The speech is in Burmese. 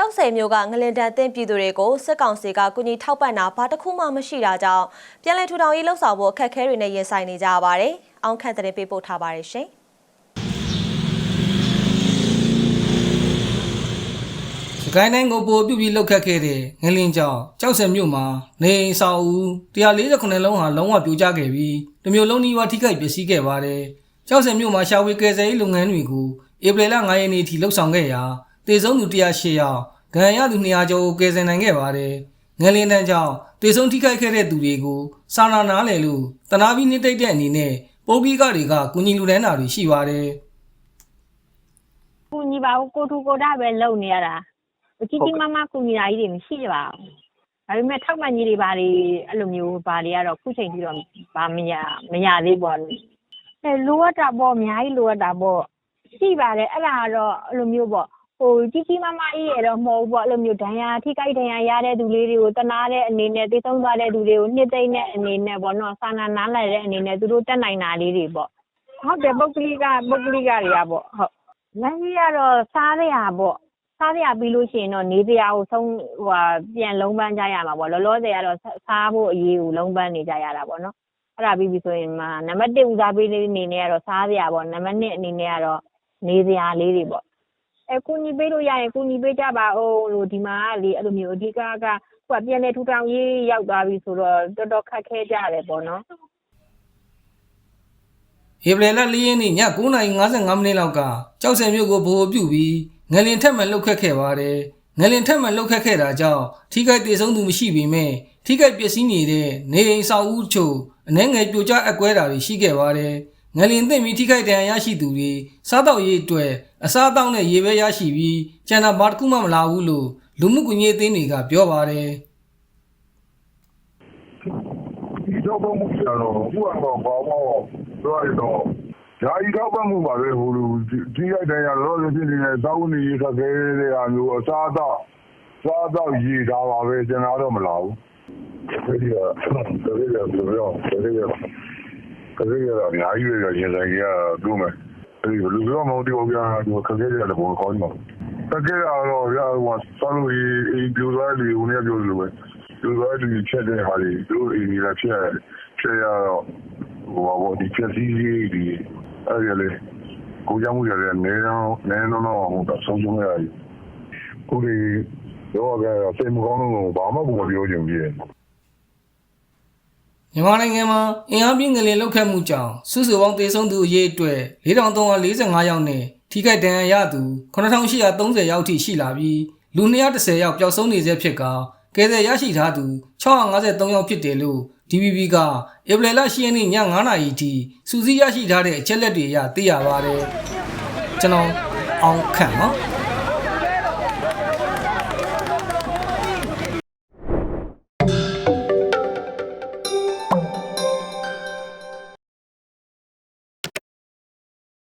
ကြောက်စဲမျိုးကငလင်တန်တင်ပြည်သူတွေကိုစစ်ကောင်စီကကုညီထောက်ပံ့တာဘာတစ်ခုမှမရှိတာကြောင့်ပြည်내ထူထောင်ရေးလှုပ်ဆောင်ဖို့အခက်အခဲတွေနဲ့ရင်ဆိုင်နေကြရပါတယ်။အောင်ခန့်တဲ့ပေးပို့ထားပါတယ်ရှင်။စကိုင်းတိုင်းကိုပိုပြုတ်ပြီးလှုပ်ခတ်ခဲ့တဲ့ငလင်းကြောင့်ကြောက်စံမြို့မှာနေအိမ်ဆောင်ဦး148လုံးဟာလုံးဝပြိုကျခဲ့ပြီးတမျိုးလုံးနီးပါးထိခိုက်ပျက်စီးခဲ့ပါတယ်။ကြောက်စံမြို့မှာရှာဝေကယ်ဆယ်ရေးလုပ်ငန်းတွေကိုဧပြီလ9ရက်နေ့ထိလှုပ်ဆောင်ခဲ့ရာ တေဆုံးသူ108ယောက်၊ဒဏ်ရာရသူ200ကျော်ကိုကယ်ဆယ်နိုင်ခဲ့ပါတယ်။ငလင်းတန်းကြောင့်တေဆုံးထိခိုက်ခဲ့တဲ့သူတွေကိုစာနာနာလေလို့တနာပြီးနှစ်တိတ်တဲ့အနေနဲ့ပုဂ္ဂိကတွေကကုညီလူတန်းတာတွေရှိပါတယ်။ကူညီပါဘူးကိုထူကိုတာပဲလုံနေရတာကြီးကြီးမားမားကူညီတာကြီးတွေမရှိပါဘူးဒါပေမဲ့ထောက်ပံ့ကြီးတွေဘာတွေအဲ့လိုမျိုးဘာတွေကတော့ခုချိန်ထိတော့ဘာမရမရသေးပါဘူးအဲလိုအပ်တာပေါ့အများကြီးလိုအပ်တာပေါ့ရှိပါတယ်အဲ့ဒါကတော့အဲ့လိုမျိုးပေါ့ ဟိုကြီးကြီးမားမားကြီးရတော့မဟုတ်ဘူးပေါ့အဲ့လိုမျိုးဒဏ်ရာထိခိုက်ဒဏ်ရာရတဲ့သူလေးတွေကိုတနာတဲ့အနေနဲ့သိဆုံးသွားတဲ့သူတွေကိုနှစ်သိမ့်တဲ့အနေနဲ့ပေါ့နော်စာနာနားလည်တဲ့အနေနဲ့သူတို့တက်နိုင်တာလေးတွေပေါ့ဟုတ်တယ်ပုဂ္ဂလိကပုဂ္ဂလိကတွေကပေါ့ဟုတ်လမ်းကြီးကတော့စားရပေါ့စားရပြီးလို့ရှိရင်တော့နေတရားကိုဆုံးဟိုဟာပြန်လုံးပန်းကြရမှာပေါ့လောလောဆယ်ကတော့စားဖို့အရေးကိုလုံးပန်းနေကြရတာပေါ့နော်အဲ့ဒါပြီးပြီဆိုရင်မှနံပါတ်1ဦးစားပေးလေးအနေနဲ့ကတော့စားရပေါ့နံပါတ်2အနေနဲ့ကတော့နေတရားလေးတွေပေါ့အဲ ကုညီပေးလို့ရရင်ကုညီပေးကြပါဦးလို့ဒီမှာကလေအဲ့လိုမျိုးအဓိကကဟိုကပြန်လေထူထောင်ရေးရောက်သွားပြီဆိုတော့တော်တော်ခက်ခဲကြတယ်ပေါ့နော်ဧပြီလ၄ရက်နေ့ည9:55မိနစ်လောက်ကကြောက်စံမြို့ကိုဗဟိုပြုပြီးငလင်ထက်မှန်လှုပ်ခတ်ခဲ့ပါတယ်။ငလင်ထက်မှန်လှုပ်ခတ်ခဲ့တာကြောင့်ထိခိုက်ဒေဆုံးသူမရှိပေမဲ့ထိခိုက်ပျက်စီးနေတဲ့နေအိမ်ဆောက်ဦးချို့အနှဲငယ်ပြိုကျအကွဲတာတွေရှိခဲ့ပါတယ်။ ငလင်သိမ့်ပြီးထိခိုက်ဒဏ်ရာရရှိသူတွေစားတော့ရေးအတွက်အစားအသောက်နဲ့ရေပဲရရှိပြီးကျန်တာဘာတစ်ခုမှမလာဘူးလို့လူမှုကွန်ရက်အသင်းတွေကပြောပါတယ်။ဒီတော့ဘုံမှုကြတော့အခုကတော့ဘာမှတော့ရတော့ဓာကြီးတော့ဘမှုပါပဲဟိုလိုဒီရိုက်တိုင်းရတော့ဖြစ်နေတဲ့သောင်းနေရခက်ခဲတဲ့အားမျိုးအစားတော့စားတော့ရည်တာပါပဲကျွန်တော်တော့မလာဘူးဒီကတကယ်တော့ဘယ် လိုလဲတကယ်တော့တကယ်တော့အများကြီးရရင်ဆိုင်ရတော့မယ်အဲဒီလူပြောမဟုတ်ဒီဘုရားဒီခက်ခဲတဲ့ဘောကောင်းမှာတကယ်တော့ရဟိုဆောလို့ဒီပြိုသွားတယ်ဟိုနေပြောလို့ပဲသူကဒီချက်တဲ့ဟာတွေသူအင်းကြီးလာချက်ချက်ရတော့ဟိုဘောဒီချက်စီးကြီးဒီအဲ့ရလေကိုကြောင့်မှုရတယ်နေတော့နေတော့တော့ဟိုတော့ဆုံးဆုံးရတယ်ကိုဒီတော့ကစိတ်မကောင်းလို့ဘာမှမပြောချင်ဘူးရဲ့ မြန်မာနိုင်ငံမှာအင်အားပြင်းငလျင်လှုပ်ခတ်မှုကြောင့်စုစုပေါင်းသေဆုံးသူအရေအတွက်4345ယောက်နဲ့ထိခိုက်ဒဏ်ရာရသူ9830ယောက်ထိရှိလာပြီးလူ210ယောက်ပျောက်ဆုံးနေဆဲဖြစ်ကာကယ်ဆယ်ရရှိထားသူ653ယောက်ဖြစ်တယ်လို့ DBB ကဧပြီလ10ရက်နေ့ည9:00နာရီထိစူးစီးရရှိထားတဲ့အချက်လက်တွေအရသိရပါတယ်ကျွန်တော်အောင်ခန့်ပါ